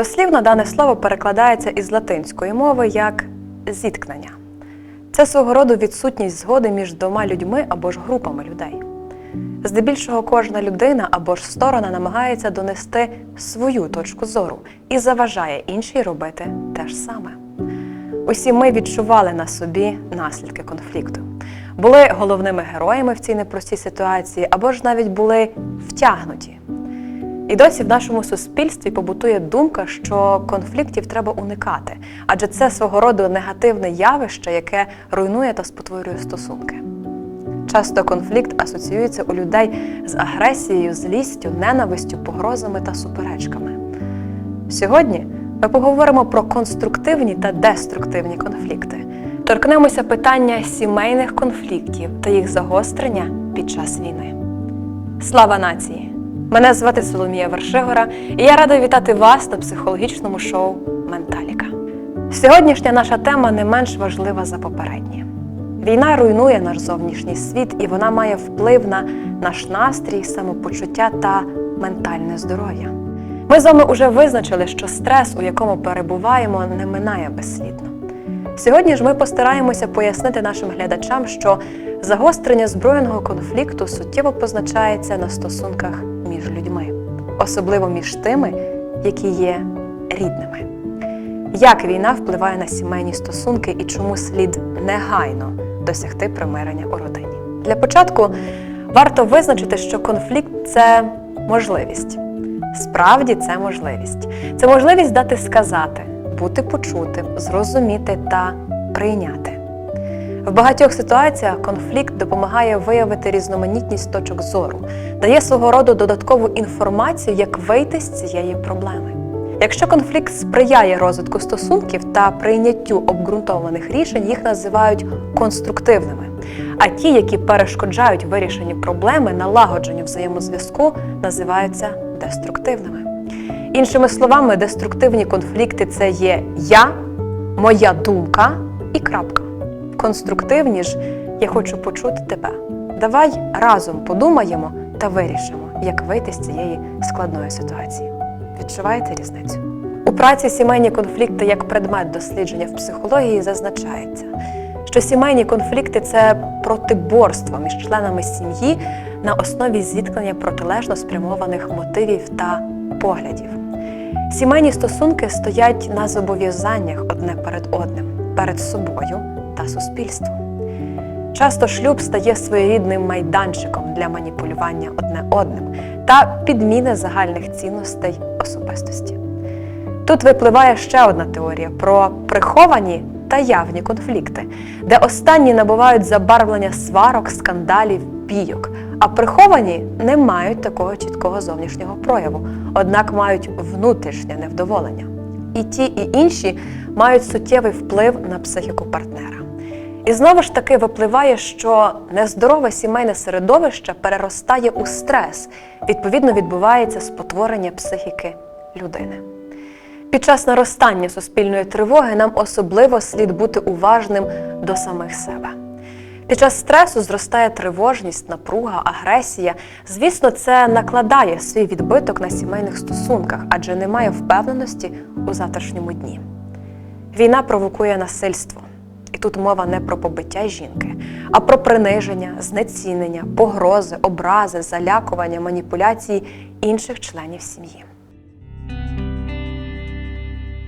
Дослівно дане слово перекладається із латинської мови як зіткнення. Це свого роду відсутність згоди між двома людьми або ж групами людей. Здебільшого кожна людина або ж сторона намагається донести свою точку зору і заважає іншій робити те ж саме. Усі ми відчували на собі наслідки конфлікту, були головними героями в цій непростій ситуації або ж навіть були втягнуті. І досі в нашому суспільстві побутує думка, що конфліктів треба уникати, адже це свого роду негативне явище, яке руйнує та спотворює стосунки. Часто конфлікт асоціюється у людей з агресією, злістю, ненавистю, погрозами та суперечками. Сьогодні ми поговоримо про конструктивні та деструктивні конфлікти. Торкнемося питання сімейних конфліктів та їх загострення під час війни. Слава нації! Мене звати Соломія Вершигора, і я рада вітати вас на психологічному шоу Менталіка. Сьогоднішня наша тема не менш важлива за попередні. Війна руйнує наш зовнішній світ, і вона має вплив на наш настрій, самопочуття та ментальне здоров'я. Ми з вами вже визначили, що стрес, у якому перебуваємо, не минає безслідно. Сьогодні ж ми постараємося пояснити нашим глядачам, що загострення збройного конфлікту суттєво позначається на стосунках між людьми, особливо між тими, які є рідними. Як війна впливає на сімейні стосунки і чому слід негайно досягти примирення у родині? Для початку варто визначити, що конфлікт це можливість. Справді це можливість. Це можливість дати сказати, бути почутим, зрозуміти та прийняти. В багатьох ситуаціях конфлікт допомагає виявити різноманітність точок зору, дає свого роду додаткову інформацію, як вийти з цієї проблеми. Якщо конфлікт сприяє розвитку стосунків та прийняттю обґрунтованих рішень, їх називають конструктивними. А ті, які перешкоджають вирішенню проблеми, налагодженню взаємозв'язку, називаються деструктивними. Іншими словами, деструктивні конфлікти це є я, моя думка і крапка. Конструктивні ж я хочу почути тебе. Давай разом подумаємо та вирішимо, як вийти з цієї складної ситуації. Відчуваєте різницю? У праці сімейні конфлікти як предмет дослідження в психології зазначається, що сімейні конфлікти це протиборство між членами сім'ї на основі зіткнення протилежно спрямованих мотивів та поглядів. Сімейні стосунки стоять на зобов'язаннях одне перед одним, перед собою та суспільством. Часто шлюб стає своєрідним майданчиком для маніпулювання одне одним та підміни загальних цінностей особистості. Тут випливає ще одна теорія про приховані та явні конфлікти, де останні набувають забарвлення сварок, скандалів, бійок, а приховані не мають такого чіткого зовнішнього прояву, однак мають внутрішнє невдоволення. І ті, і інші мають суттєвий вплив на психіку партнера. І знову ж таки випливає, що нездорове сімейне середовище переростає у стрес, відповідно відбувається спотворення психіки людини. Під час наростання суспільної тривоги нам особливо слід бути уважним до самих себе. Під час стресу зростає тривожність, напруга, агресія. Звісно, це накладає свій відбиток на сімейних стосунках, адже немає впевненості у завтрашньому дні. Війна провокує насильство. І тут мова не про побиття жінки, а про приниження, знецінення, погрози, образи, залякування, маніпуляції інших членів сім'ї.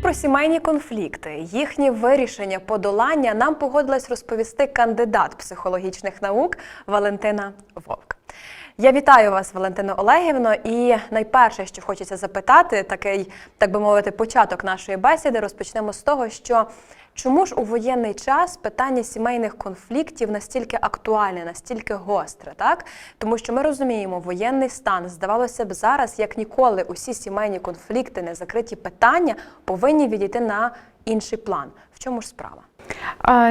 Про сімейні конфлікти, їхнє вирішення, подолання нам погодилась розповісти кандидат психологічних наук Валентина Вовк. Я вітаю вас, Валентино Олегівно. І найперше, що хочеться запитати, такий, так би мовити, початок нашої бесіди, розпочнемо з того, що чому ж у воєнний час питання сімейних конфліктів настільки актуальне, настільки гостре, так? Тому що ми розуміємо, воєнний стан, здавалося б, зараз, як ніколи, усі сімейні конфлікти, незакриті питання повинні відійти на інший план. Чому ж справа?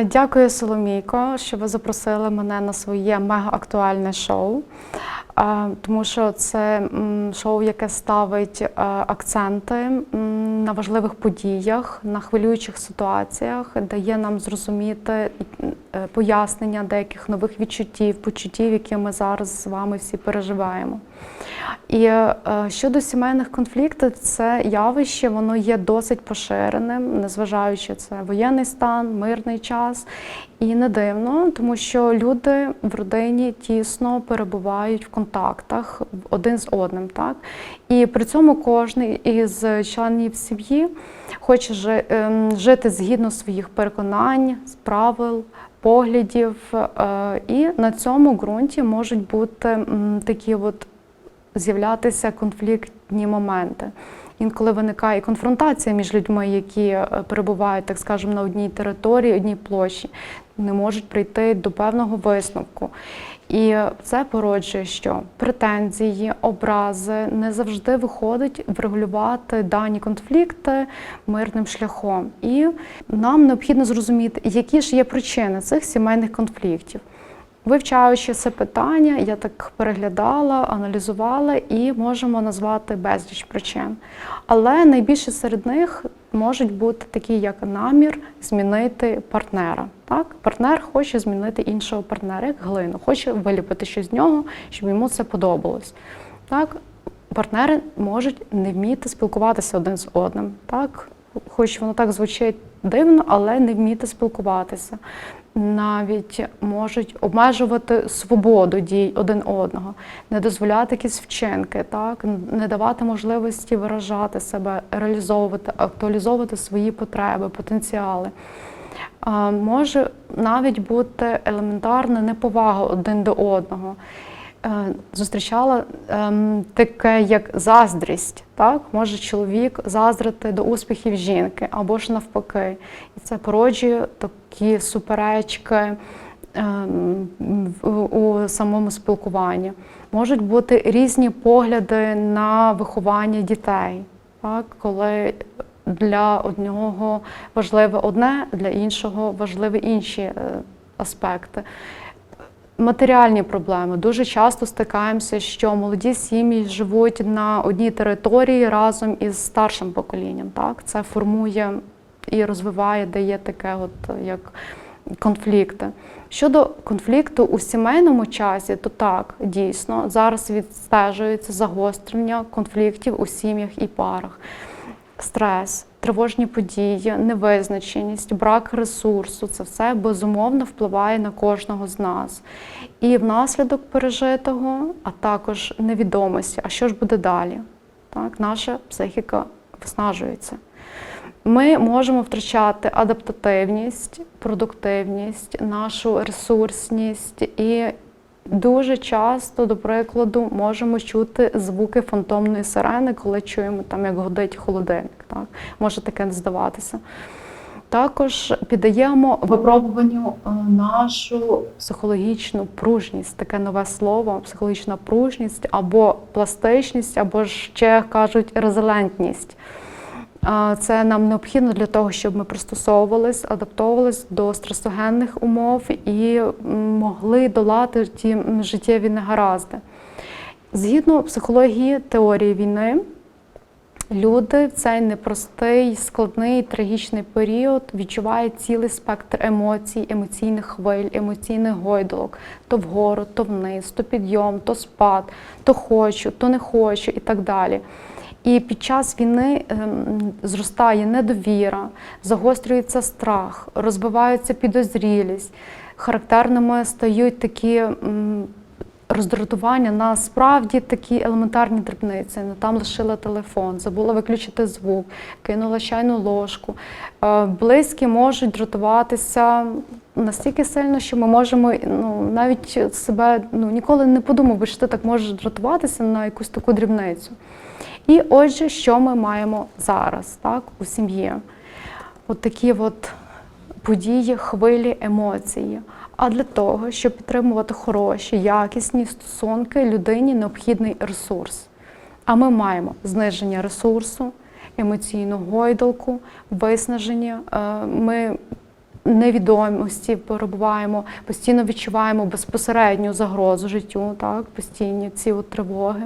Дякую, Соломійко, що ви запросили мене на своє мега-актуальне шоу. Тому що це шоу, яке ставить е, акценти на важливих подіях, на хвилюючих ситуаціях, дає нам зрозуміти е, пояснення деяких нових відчуттів, почуттів, які ми зараз з вами всі переживаємо. І е, щодо сімейних конфліктів, це явище воно є досить поширеним, незважаючи це воєнний стан, мирний час. І не дивно, тому що люди в родині тісно перебувають в контактах один з одним. Так? І при цьому кожен із членів сім'ї хоче ем, жити згідно своїх переконань, правил, поглядів. е, І на цьому ґрунті можуть бути такі от з'являтися конфліктні моменти. Інколи виникає конфронтація між людьми, які е, перебувають, так скажемо, на одній території, одній площі, не можуть прийти до певного висновку. І це породжує, що претензії, образи не завжди виходить врегулювати дані конфлікти мирним шляхом. І нам необхідно зрозуміти, які ж є причини цих сімейних конфліктів. Вивчаючи це питання, я так переглядала, аналізувала і можемо назвати безліч причин. Але найбільше серед них можуть бути такі, як намір змінити партнера. Так? Партнер хоче змінити іншого партнера, як глину, хоче виліпити щось з нього, щоб йому це подобалось. Так? Партнери можуть не вміти спілкуватися один з одним. Так? Хоч воно так звучить дивно, але не вміти спілкуватися. Навіть можуть обмежувати свободу дій один одного, не дозволяти якісь вчинки, так не давати можливості виражати себе, реалізовувати, актуалізовувати свої потреби, потенціали. Може навіть бути елементарна неповага один до одного. Е, Зустрічала ем, таке, як заздрість. Так? Може чоловік заздрити до успіхів жінки або ж навпаки. І це породжує такі суперечки ем, у самому спілкуванні. Можуть бути різні погляди на виховання дітей, так? коли для одного важливе одне, для іншого важливі інші е, аспекти. Матеріальні проблеми. Дуже часто стикаємося, що молоді сім'ї живуть на одній території разом із старшим поколінням. Так? Це формує і розвиває, дає таке, от, як конфлікти. Щодо конфлікту у сімейному часі, то так, дійсно, зараз відстежується загострення конфліктів у сім'ях і парах. Стрес, тривожні події, невизначеність, брак ресурсу це все безумовно впливає на кожного з нас. І внаслідок пережитого, а також невідомості, а що ж буде далі? Так, наша психіка виснажується. Ми можемо втрачати адаптативність, продуктивність, нашу ресурсність і дуже часто, до прикладу, можемо чути звуки фантомної сирени, коли чуємо там, як годить холодильник. Так? Може таке здаватися. Також піддаємо випробуванню е, нашу психологічну пружність, таке нове слово, психологічна пружність або пластичність, або ще кажуть резилентність. Це нам необхідно для того, щоб ми пристосовувались, адаптовувались до стресогенних умов і могли долати ті життєві негаразди. Згідно психології теорії війни, люди в цей непростий, складний, трагічний період відчувають цілий спектр емоцій, емоційних хвиль, емоційних гойдолок, то вгору, то вниз, то підйом, то спад, то хочу, то не хочу і так далі. І під час війни ем, зростає недовіра, загострюється страх, розвивається підозрілість. Характерними стають такі роздратування на справді такі елементарні дрібниці. Не там лишила телефон, забула виключити звук, кинула чайну ложку. Е, Близькі можуть дратуватися настільки сильно, що ми можемо ну, навіть себе ну, ніколи не подумав, що ти так можеш дратуватися на якусь таку дрібницю. І отже, що ми маємо зараз так, у сім'ї? От такі от події, хвилі, емоції. А для того, щоб підтримувати хороші, якісні стосунки, людині необхідний ресурс. А ми маємо зниження ресурсу, емоційну гойдалку, виснаження. Е, Ми невідомості перебуваємо, постійно відчуваємо безпосередню загрозу життю, так, постійні ці от тривоги.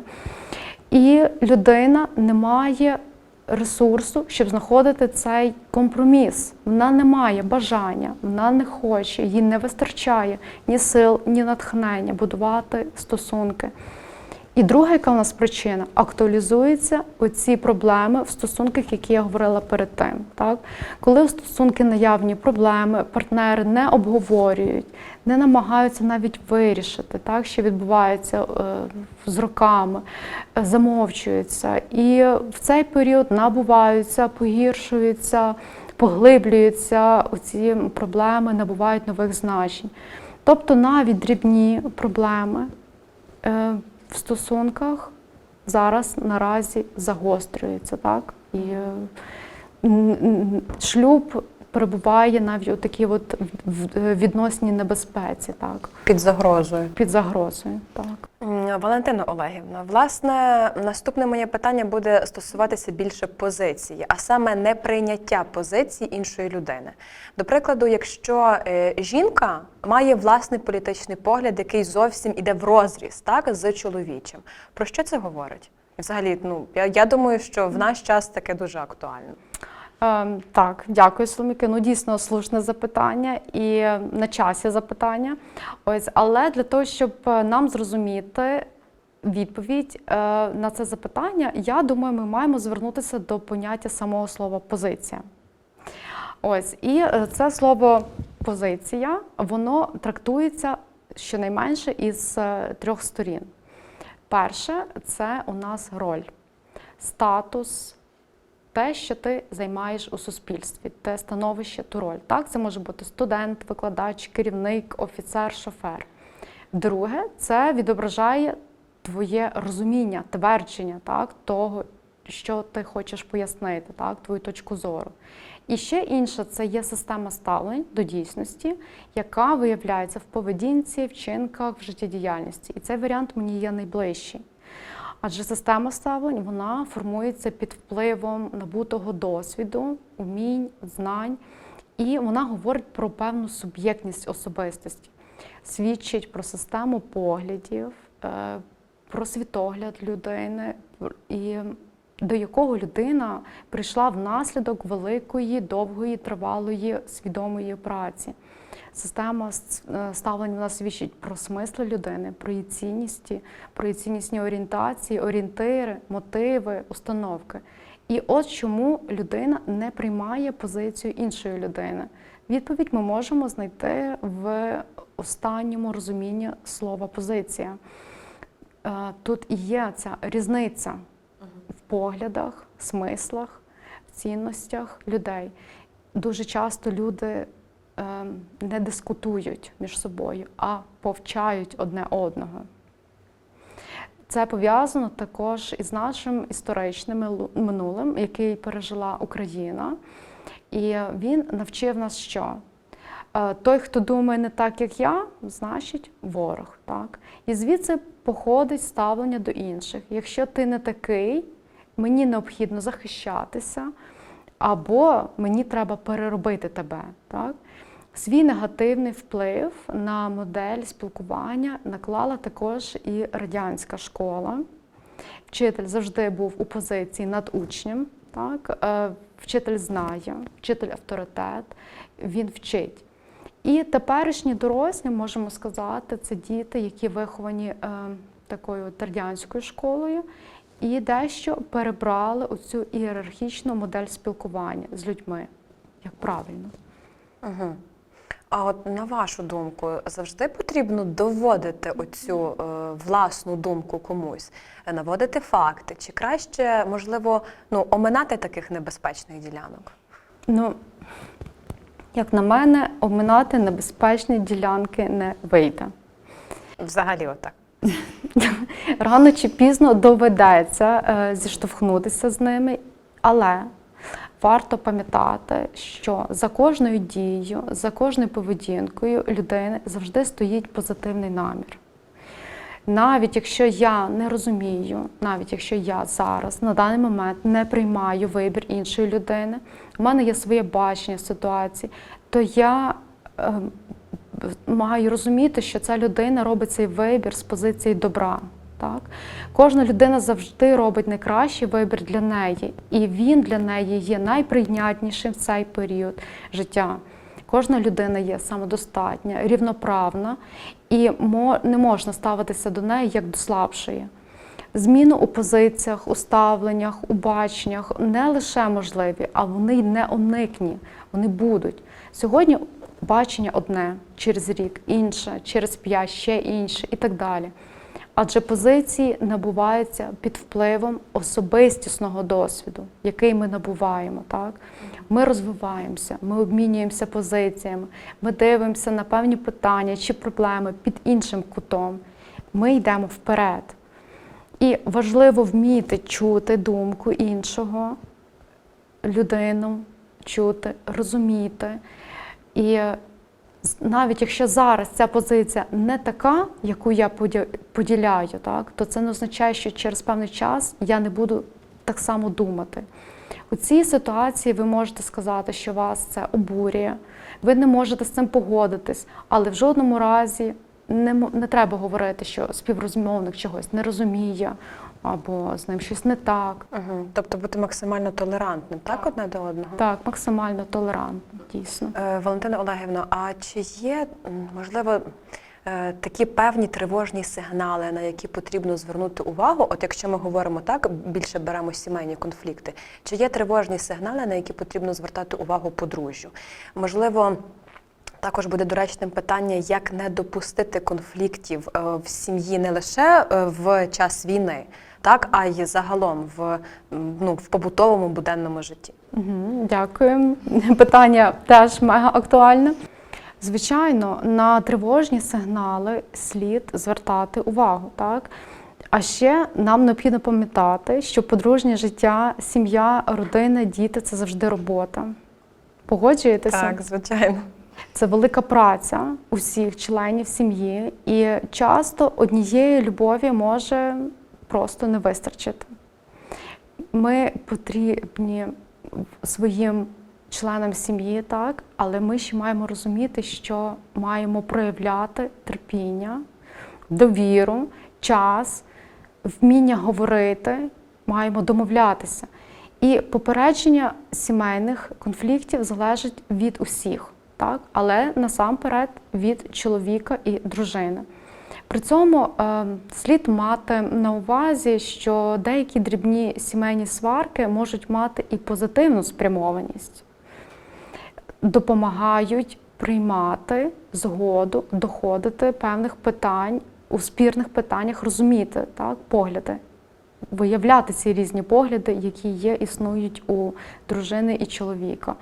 І людина не має ресурсу, щоб знаходити цей компроміс. Вона не має бажання, вона не хоче, їй не вистачає ні сил, ні натхнення будувати стосунки. І друга, яка у нас причина, актуалізуються оці проблеми в стосунках, які я говорила перед тим. Так? Коли у стосунки наявні проблеми, партнери не обговорюють, не намагаються навіть вирішити, так, що відбувається е, з роками, е, замовчуються. І в цей період набуваються, погіршуються, поглиблюються оці проблеми, набувають нових значень. Тобто навіть дрібні проблеми. е, в стосунках зараз наразі загострюється, так? І е, шлюб перебуває навіть у такій от відносній небезпеці, так, Під загрозою. під загрозою. Так. Валентина Олегівна, власне, наступне моє питання буде стосуватися більше позиції, а саме неприйняття позиції іншої людини. До прикладу, якщо е, жінка має власний політичний погляд, який зовсім іде в розріз так, з чоловічим, про що це говорить? Взагалі, ну я, я думаю, що в наш час таке дуже актуально. Е, так, дякую, Соломіки. Ну, дійсно слушне запитання і на часі запитання. Ось, але для того, щоб е, нам зрозуміти відповідь е, на це запитання, я думаю, ми маємо звернутися до поняття самого слова позиція. Ось, і е, це слово позиція, воно трактується щонайменше із трьох сторін. Перше, це у нас роль, статус, те, що ти займаєш у суспільстві, те становище, ту роль. Так, це може бути студент, викладач, керівник, офіцер, шофер. Друге, це відображає твоє розуміння, твердження так, того, що ти хочеш пояснити, так, твою точку зору. І ще інше це є система ставлень до дійсності, яка виявляється в поведінці, вчинках, в життєдіяльності. І цей варіант мені є найближчий. Адже система ставлень вона формується під впливом набутого досвіду, умінь, знань, і вона говорить про певну суб'єктність особистості, свідчить про систему поглядів, е, про світогляд людини, і до якого людина прийшла внаслідок великої, довгої, тривалої свідомої праці. Система е, ставлень вона свідчить про смисли людини, про її цінності, про її ціннісні орієнтації, орієнтири, мотиви, установки. І от чому людина не приймає позицію іншої людини. Відповідь ми можемо знайти в останньому розумінні слова позиція. Е, Тут і є ця різниця в поглядах, смислах, в цінностях людей. Дуже часто люди не дискутують між собою, а повчають одне одного. Це пов'язано також із нашим історичним минулим, який пережила Україна. І він навчив нас, що Е, той, хто думає не так, як я, значить ворог. Так? І звідси походить ставлення до інших. Якщо ти не такий, мені необхідно захищатися, або мені треба переробити тебе. Так? Свій негативний вплив на модель спілкування наклала також і радянська школа. Вчитель завжди був у позиції над учнем. Так? Е, Вчитель знає, вчитель авторитет, він вчить. І теперішні дорослі, можемо сказати, це діти, які виховані е, такою радянською школою, і дещо перебрали оцю ієрархічну модель спілкування з людьми, як правильно. Угу. А от на вашу думку, завжди потрібно доводити оцю е, власну думку комусь, наводити факти, чи краще, можливо, ну, оминати таких небезпечних ділянок? Ну, як на мене, обминати небезпечні ділянки не вийде. Взагалі, отак. Рано чи пізно доведеться е, зіштовхнутися з ними, але варто пам'ятати, що за кожною дією, за кожною поведінкою людини завжди стоїть позитивний намір. Навіть якщо я не розумію, навіть якщо я зараз на даний момент не приймаю вибір іншої людини, у мене є своє бачення ситуації, то я е, маю розуміти, що ця людина робить цей вибір з позиції добра. Так? Кожна людина завжди робить найкращий вибір для неї, і він для неї є найприйнятнішим в цей період життя. Кожна людина є самодостатня, рівноправна, і не можна ставитися до неї як до слабшої. Зміни у позиціях, у ставленнях, у баченнях не лише можливі, а вони не уникні, вони будуть. Сьогодні бачення одне, через рік інше, через п'ять ще інше і так далі. Адже позиції набуваються під впливом особистісного досвіду, який ми набуваємо. Так? Ми розвиваємося, ми обмінюємося позиціями, ми дивимося на певні питання чи проблеми під іншим кутом. Ми йдемо вперед. І важливо вміти чути думку іншого, людину, чути, розуміти. І навіть якщо зараз ця позиція не така, яку я поділяю, так, то це не означає, що через певний час я не буду так само думати. У цій ситуації ви можете сказати, що вас це обурює, ви не можете з цим погодитись, але в жодному разі не, не треба говорити, що співрозмовник чогось не розуміє або з ним щось не так. Угу. Тобто бути максимально толерантним, так, одне до одного? Так, максимально толерантно, дійсно. Е, Валентина Олегівна, а чи є, можливо, е, такі певні тривожні сигнали, на які потрібно звернути увагу? От якщо ми говоримо так, більше беремо сімейні конфлікти, чи є тривожні сигнали, на які потрібно звертати увагу подружжю? Можливо, також буде доречним питання, як не допустити конфліктів е, в сім'ї не лише е, в час війни, так, а й загалом в, ну, в побутовому буденному житті. Угу, дякую. Питання теж мега актуальне. Звичайно, на тривожні сигнали слід звертати увагу, так? А ще нам необхідно пам'ятати, що подружнє життя, сім'я, родина, діти це завжди робота. Погоджуєтеся? Так, звичайно. Це велика праця усіх членів сім'ї, і часто однієї любові може просто не вистачити. Ми потрібні своїм членам сім'ї, так, але ми ще маємо розуміти, що маємо проявляти терпіння, довіру, час, вміння говорити, маємо домовлятися. І попередження сімейних конфліктів залежить від усіх, так? але насамперед від чоловіка і дружини. При цьому е, слід мати на увазі, що деякі дрібні сімейні сварки можуть мати і позитивну спрямованість, допомагають приймати згоду, доходити певних питань у спірних питаннях, розуміти так, погляди, виявляти ці різні погляди, які є, існують у дружини і чоловіка.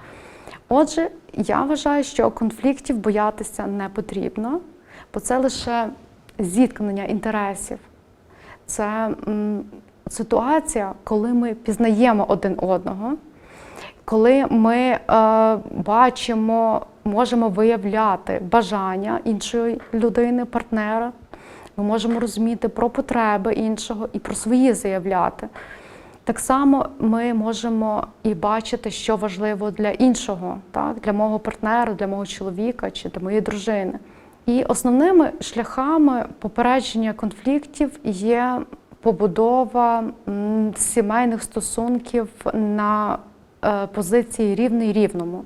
Отже, я вважаю, що конфліктів боятися не потрібно, бо це лише зіткнення інтересів. Це м, ситуація, коли ми пізнаємо один одного, коли ми е, бачимо, можемо виявляти бажання іншої людини, партнера, ми можемо розуміти про потреби іншого і про свої заявляти. Так само ми можемо і бачити, що важливо для іншого, так? для мого партнера, для мого чоловіка чи для моєї дружини. І основними шляхами попередження конфліктів є побудова сімейних стосунків на е, позиції рівний рівному.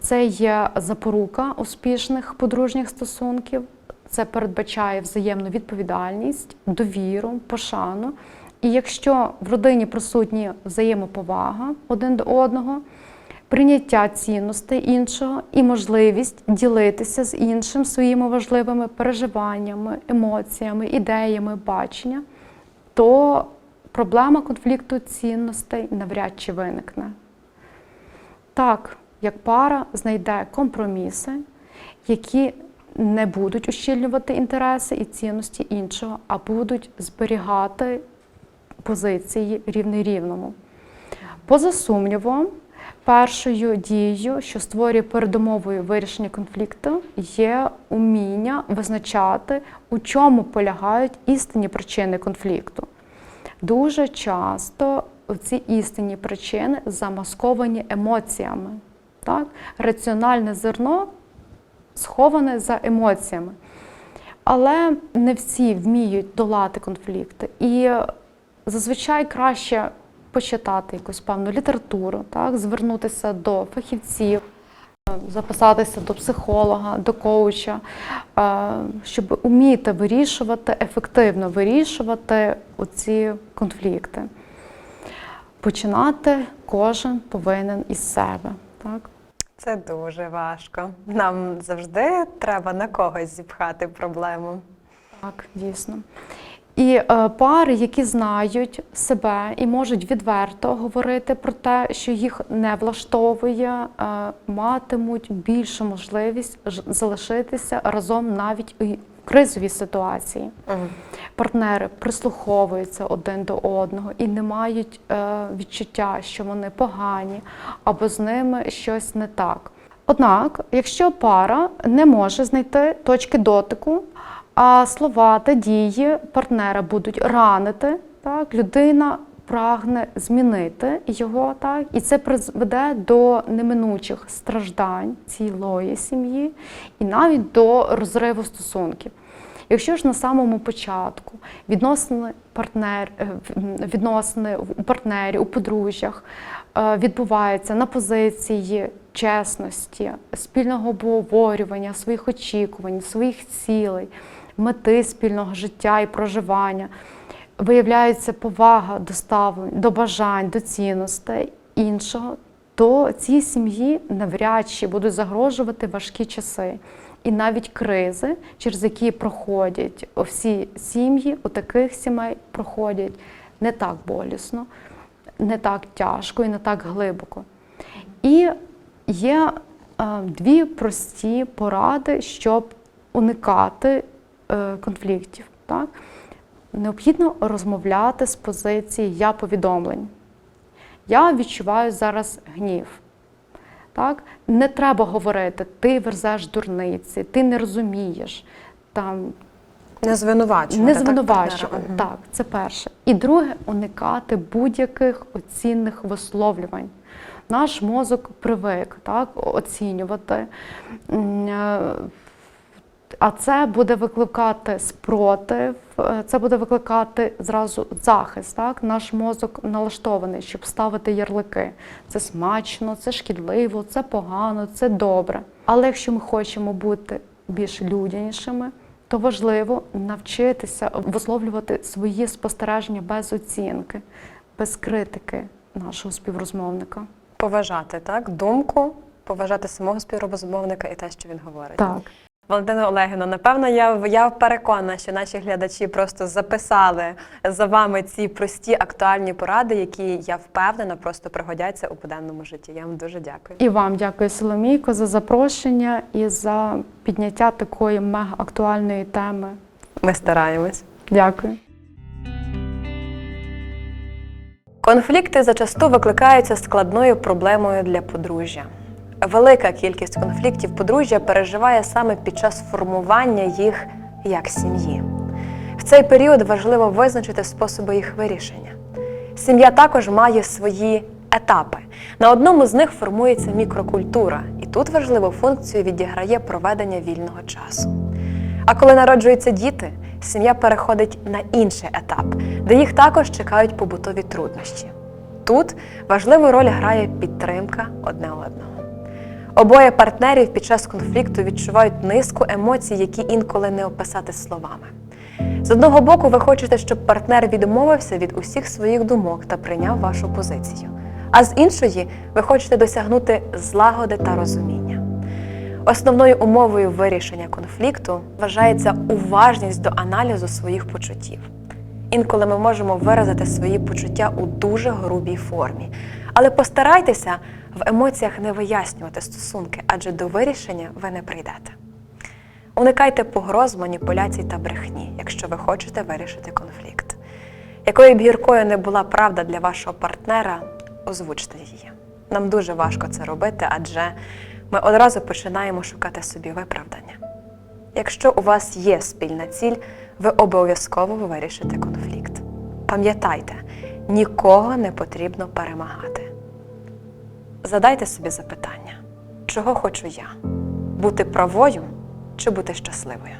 Це є запорука успішних подружніх стосунків. Це передбачає взаємну відповідальність, довіру, пошану. І якщо в родині присутні взаємоповага один до одного, прийняття цінностей іншого і можливість ділитися з іншим своїми важливими переживаннями, емоціями, ідеями, бачення, то проблема конфлікту цінностей навряд чи виникне. Так, як пара знайде компроміси, які не будуть ущільнювати інтереси і цінності іншого, а будуть зберігати позиції рівний рівному. Поза сумнівом, Першою дією, що створює передумовою вирішення конфлікту, є уміння визначати, у чому полягають істинні причини конфлікту. Дуже часто ці істинні причини замасковані емоціями. Так? Раціональне зерно сховане за емоціями. Але не всі вміють долати конфлікти. І зазвичай краще почитати якусь певну літературу, так? звернутися до фахівців, записатися до психолога, до коуча, е, щоб уміти вирішувати, ефективно вирішувати оці конфлікти. Починати кожен повинен із себе. Так? Це дуже важко. Нам завжди треба на когось зіпхати проблему. Так, дійсно. І е, пари, які знають себе і можуть відверто говорити про те, що їх не влаштовує, е, матимуть більшу можливість ж- залишитися разом навіть у кризовій ситуації. Партнери прислуховуються один до одного і не мають е, відчуття, що вони погані або з ними щось не так. Однак, якщо пара не може знайти точки дотику, а слова та дії партнера будуть ранити, так, людина прагне змінити його, так, і це призведе до неминучих страждань цілої сім'ї і навіть до розриву стосунків. Якщо ж на самому початку відносини партнер, е, відносини у партнерів, у подружжях е, відбуваються на позиції чесності, спільного обговорювання своїх очікувань, своїх цілей, мети спільного життя і проживання, виявляється повага до ставлень, до бажань, до цінностей іншого, то цій сім'ї навряд чи будуть загрожувати важкі часи. І навіть кризи, через які проходять всі сім'ї, у таких сімей проходять не так болісно, не так тяжко і не так глибоко. І є е, дві прості поради, щоб уникати конфліктів. Так? Необхідно розмовляти з позиції я повідомлень. Я відчуваю зараз гнів. Так? Не треба говорити, ти верзеш дурниці, ти не розумієш. Там, Не звинувачувати. не так, звинувачувати. Мгм. Так, це перше. І друге, уникати будь-яких оцінних висловлювань. Наш мозок привик так, оцінювати. А це буде викликати спротив, е, це буде викликати зразу захист. Так? Наш мозок налаштований, щоб ставити ярлики. Це смачно, це шкідливо, це погано, це добре. Але якщо ми хочемо бути більш людянішими, то важливо навчитися висловлювати свої спостереження без оцінки, без критики нашого співрозмовника. Поважати так, думку, поважати самого співрозмовника і те, що він говорить. Так. Валентина Олегівна, напевно, я, я переконана, що наші глядачі просто записали за вами ці прості актуальні поради, які я впевнена просто пригодяться у буденному житті. Я вам дуже дякую. І вам дякую, Соломійко, за запрошення і за підняття такої мега актуальної теми. Ми стараємось. Дякую. Конфлікти зачасту викликаються складною проблемою для подружжя. Велика кількість конфліктів подружжя переживає саме під час формування їх як сім'ї. В цей період важливо визначити способи їх вирішення. Сім'я також має свої етапи. На одному з них формується мікрокультура, і тут важливу функцію відіграє проведення вільного часу. А коли народжуються діти, сім'я переходить на інший етап, де їх також чекають побутові труднощі. Тут важливу роль грає підтримка одне одного. Обоє партнерів під час конфлікту відчувають низку емоцій, які інколи не описати словами. З одного боку, ви хочете, щоб партнер відмовився від усіх своїх думок та прийняв вашу позицію. А з іншої, ви хочете досягнути злагоди та розуміння. Основною умовою вирішення конфлікту вважається уважність до аналізу своїх почуттів. Інколи ми можемо виразити свої почуття у дуже грубій формі, але постарайтеся в емоціях не вияснювати стосунки, адже до вирішення ви не прийдете. Уникайте погроз, маніпуляцій та брехні, якщо ви хочете вирішити конфлікт. Якою б гіркою не була правда для вашого партнера, озвучте її. нам дуже важко це робити, адже ми одразу починаємо шукати собі виправдання. Якщо у вас є спільна ціль, ви обов'язково вирішите конфлікт. Пам'ятайте, нікого не потрібно перемагати. Задайте собі запитання, чого хочу я? Бути правою чи бути щасливою?